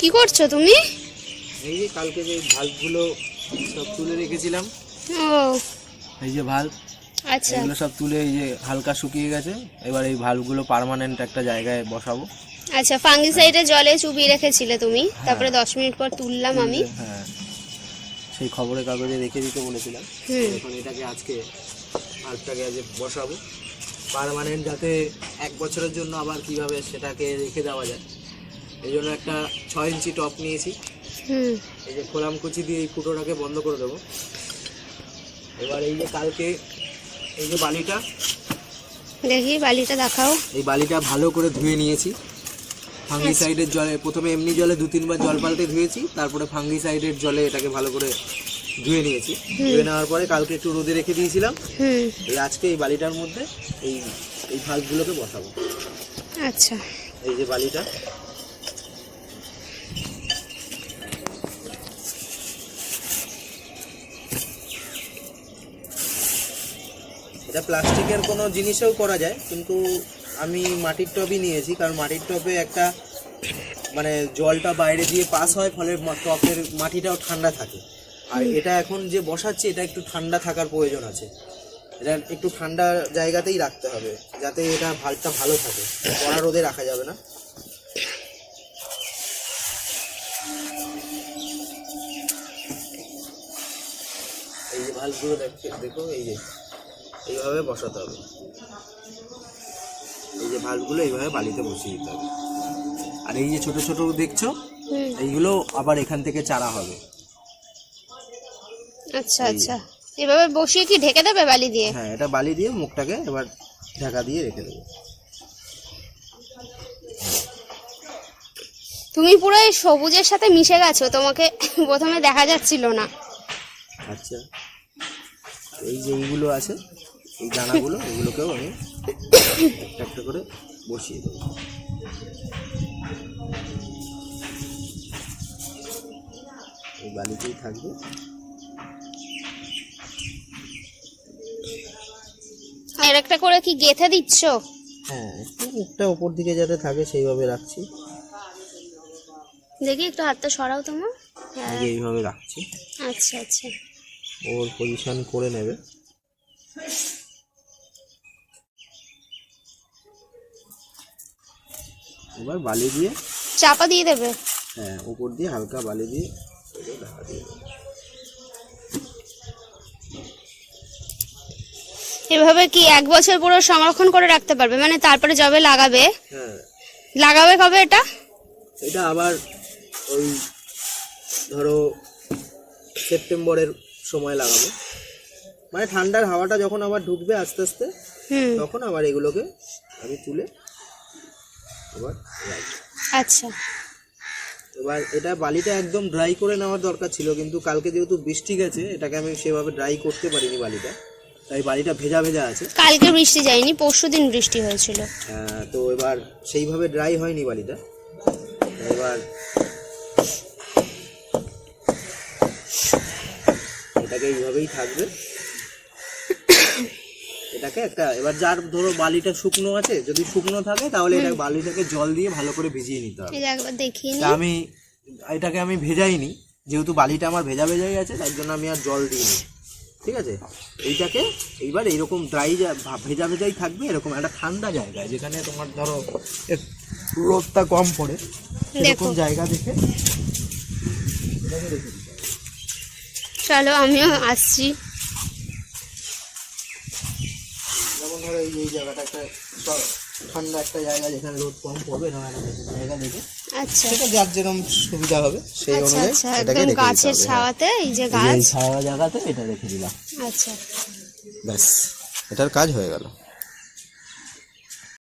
কি করছ তুমি? এই যে কালকে যে ভাল্বগুলো সব তুলে রেখেছিলাম। ও। এই যে ভাল্ব আচ্ছা। এগুলো সব তুলে এই যে হালকা শুকিয়ে গেছে এবার এই ভাল্বগুলো পার্মানেন্ট একটা জায়গায় বসাবো। আচ্ছা ফাঙ্গিসাইডে জলে চুবিয়ে রেখেছিলে তুমি তারপরে দশ মিনিট পর তুললাম আমি। হ্যাঁ। সেই খবরের কাগজে রেখে দিতে বলেছিলাম। এখন এটাকে আজকে ভাল্বটাকে আজ বসাবো। পার্মানেন্ট যাতে এক বছরের জন্য আবার কীভাবে সেটাকে রেখে দেওয়া যায়। এই জন্য একটা ছয় ইঞ্চি টপ নিয়েছি। এই যে খোলাম কুচি দিয়ে এই ফুটোটাকে বন্ধ করে দেবো। এবার এই যে কালকে এই যে বালিটা দেখি বালিটা দেখাও। এই বালিটা ভালো করে ধুয়ে নিয়েছি। ফাঙ্গিসাইডের জলে প্রথমে এমনি জলে দু তিনবার জল পাল্টে ধুয়েছি তারপরে ফাঙ্গিসাইডের জলে এটাকে ভালো করে ধুয়ে নিয়েছি। ধুয়ে নেওয়ার পরে কালকে একটু রোদে রেখে দিয়েছিলাম। এই আজকে এই বালিটার মধ্যে এই এই ভালগুলোকে বসাবো। আচ্ছা। এই যে বালিটা। এটা প্লাস্টিকের কোনো জিনিসেও করা যায় কিন্তু আমি মাটির টবই নিয়েছি কারণ মাটির টবে একটা মানে জলটা বাইরে দিয়ে পাস হয় ফলে টবের মাটিটাও ঠান্ডা থাকে। আর এটা এখন যে বসাচ্ছি এটা একটু ঠান্ডা থাকার প্রয়োজন আছে। এটা একটু ঠান্ডা জায়গাতেই রাখতে হবে যাতে এটা ভালটা ভালো থাকে। কড়া রোদে রাখা যাবে না। এই যে ভালগুলো দেখো এই যে এইভাবে বসাতে হবে। এই যে ভালগুলো এইভাবে বালিতে বসিয়ে দিতে হবে। আর এই যে ছোট ছোট দেখছ এইগুলো আবার এখান থেকে চারা হবে। আচ্ছা আচ্ছা। এভাবে বসিয়ে কি ঢেকে দেবে বালি দিয়ে? হ্যাঁ এটা বালি দিয়ে মুখটাকে এবার ঢাকা দিয়ে রেখে দেবো। তুমি পুরো এই সবুজের সাথে মিশে গেছো তোমাকে প্রথমে দেখা যাচ্ছিল না। আচ্ছা এই যে এইগুলো আছে এই দানাগুলো এগুলোকেও আমি একটা একটা করে বসিয়ে দেবো। এই বালিতেই থাকবে। আর একটা করে কি গেথে দিচ্ছ? হ্যাঁ একটু মুখটা ওপর দিকে যাতে থাকে সেইভাবে রাখছি। দেখি একটু হাতটা সরাও তোমার হ্যাঁ। এইভাবে রাখছি। আচ্ছা আচ্ছা। ওর পজিশন করে নেবে। এবার বালি দিয়ে চাপা দিয়ে দেবে? হ্যাঁ উপর দিয়ে হালকা বালি দিয়ে ঢাকা দিয়ে দেবো। এভাবে কি এক বছর পুরো সংরক্ষণ করে রাখতে পারবে? মানে তারপরে যবে লাগাবে? হ্যাঁ। লাগাবে কবে এটা? এটা আবার ওই ধরো সেপ্টেম্বরের সময় লাগাবো। মানে ঠান্ডার হাওয়াটা যখন আবার ঢুকবে আস্তে আস্তে হুম। তখন আবার এগুলোকে আমি তুলে আবার রাখব। আচ্ছা। এবার এটা বালিটা একদম ড্রাই করে নেওয়ার দরকার ছিল কিন্তু কালকে যেহেতু বৃষ্টি গেছে এটাকে আমি সেভাবে ড্রাই করতে পারিনি বালিটা। তাই বালিটা ভেজা ভেজা আছে। কালকে বৃষ্টি যায়নি পরশু দিন বৃষ্টি হয়েছিল। তো এবার সেইভাবে ড্রাই হয়নি বালিটা এবার এটাকে এইভাবেই থাকবে। এটাকে একটা এবার যার ধরো বালিটা শুকনো আছে যদি শুকনো থাকে তাহলে এটা বালিটাকে জল দিয়ে ভালো করে ভিজিয়ে নিতে হবে। দেখিয়ে আমি এটাকে আমি ভেজাইনি যেহেতু বালিটা আমার ভেজা ভেজাই আছে তার জন্য আমি আর জল দিইনি। ঠিক আছে? এইটাকে এইবার এইরকম ড্রাই ভেজা ভেজাই থাকবে এরকম একটা ঠান্ডা জায়গায় যেখানে তোমার ধরো রোদটা কম পড়ে। এরকম জায়গা দেখে চলো আমিও আসছি। যেমন ধরো এই জায়গাটা একটা ঠান্ডা একটা জায়গা যেখানে রোদ কম পড়বে না জায়গা দেখে। আচ্ছা। সেটা যার যেরকম সুবিধা হবে সেই আচ্ছা অনুযায়ী আচ্ছা এটাকে রেখে গাছের হ্যাঁ। ছাওয়াতে এই যে গাছ। ছাওয়া জায়গাতে এটা রেখে দিলাম। আচ্ছা। ব্যাস এটার কাজ হয়ে গেল।